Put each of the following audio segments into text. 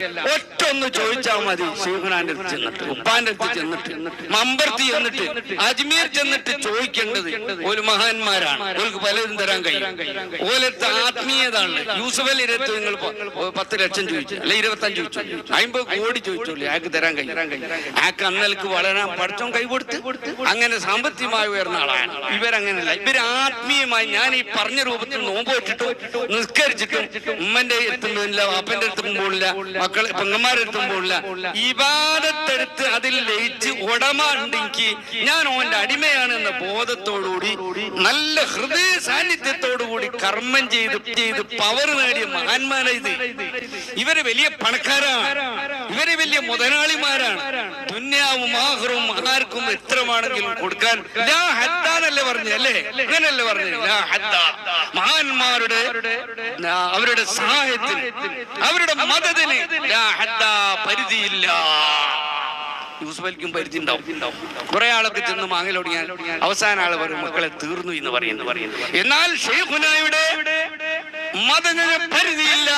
Hola. ഒന്ന് ചോദിച്ചാൽ മതി. ശിവഖുനാന്റെ അടുത്ത് ചെന്നിട്ട് ഉപ്പാന്റെ അടുത്ത് ചെന്നിട്ട് മമ്പർത്തി ചെന്നിട്ട് അജ്മീർ ചെന്നിട്ട് ചോദിക്കേണ്ടത് ഒരു മഹാന്മാരാണ്. ഓർക്ക് പലതും തരാൻ കഴിയും. ഓലത്തെ ആത്മീയതാണ്. യൂസഫ് അലി ഇരുപത്തി നിങ്ങൾ പത്ത് ലക്ഷം ചോദിച്ചു. അല്ലെ ഇരുപത്തഞ്ച് ചോദിച്ചു. അമ്പത് കോടി ചോദിച്ചോളൂ അയാൾക്ക് തരാൻ കഴിയും. അയാൾക്ക് അന്നൽക്ക് വളരാൻ പഠിച്ചോ കൈ കൊടുത്ത് അങ്ങനെ സാമ്പത്തികമായി ഉയർന്ന ആളാണ്. ഇവരങ്ങനല്ല. ഇവർ ആത്മീയമായി ഞാൻ ഈ പറഞ്ഞ രൂപത്തിൽ നോമ്പ് വെച്ചിട്ടും നിസ്കരിച്ചിട്ടും ഉമ്മന്റെ എത്തുമ്പോഴില്ല അപ്പന്റെ എത്തുമ്പോഴില്ല മക്കളെ പെങ്ങന്മാരെ എത്തുമ്പോഴില്ല ഇവാദത്തെടുത്ത് അതിൽ ലയിച്ച് ഉടമ ഉണ്ടെങ്കിൽ ഞാൻ ഓന്റെ അടിമയാണ് എന്ന ബോധത്തോടുകൂടി നല്ല ഹൃദയ സാന്നിധ്യത്തോടുകൂടി കർമ്മം ചെയ്ത് ചെയ്ത് പവർ നേടിയ മഹാന്മാരായി ഇവർ വലിയ പണക്കാരാണ്. ഇവർ വലിയ മുതലാളിമാരാണ്. ദുന്യാവും ആഹ്റവും ആർക്കും എത്രമാണെങ്കിലും കൊടുക്കാൻ ലാ ഹദ്ദാന്നല്ലേ പറഞ്ഞു അല്ലേ? അങ്ങനല്ലേ പറഞ്ഞു ലാ ഹദ്ദ. മഹാന്മാരുടെ അവരുടെ സഹായത്തിന് അവരുടെ മതത്തിന് ലാ ഹദ്ദ പരിധിയില്ല. യൂസുഫലിക്കും പരിധി ഉണ്ടാവും. കുറെ ആളൊക്കെ ചെന്ന് മാങ്ങലോടിയാൽ അവസാന ആൾ പറയും മക്കളെ തീർന്നു എന്ന് പറയുന്നു. പറയുന്നു എന്നാൽ ഷെയ്ഖുനായുടെ മതത്തിന് പരിധിയില്ല.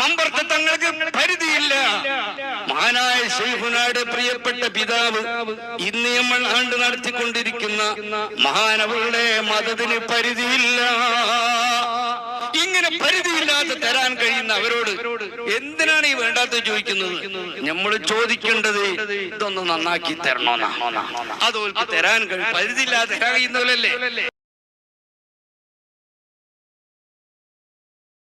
മമ്പർത്ത തങ്ങൾക്ക് പരിധിയില്ല. മഹാനായ ഷെയ്ഖുനായുടെ പ്രിയപ്പെട്ട പിതാവ് ഇന്ന് നമ്മൾ ആണ്ട് നടത്തിക്കൊണ്ടിരിക്കുന്ന മഹാനവളുടെ മതത്തിന് പരിധിയില്ല. ഇങ്ങനെ പരിധിയില്ലാതെ തരാൻ കഴിയുന്ന അവരോട് എന്തിനാണ് ഈ വേണ്ടാത്ത ചോദിക്കുന്നത്? നമ്മൾ ചോദിക്കേണ്ടത് ഇതൊന്ന് നന്നാക്കി തരണോന്നാ. അതോൽക്ക് തരാൻ കഴിയും പരിധിയില്ലാതെ കഴിയുന്നവരല്ലേ?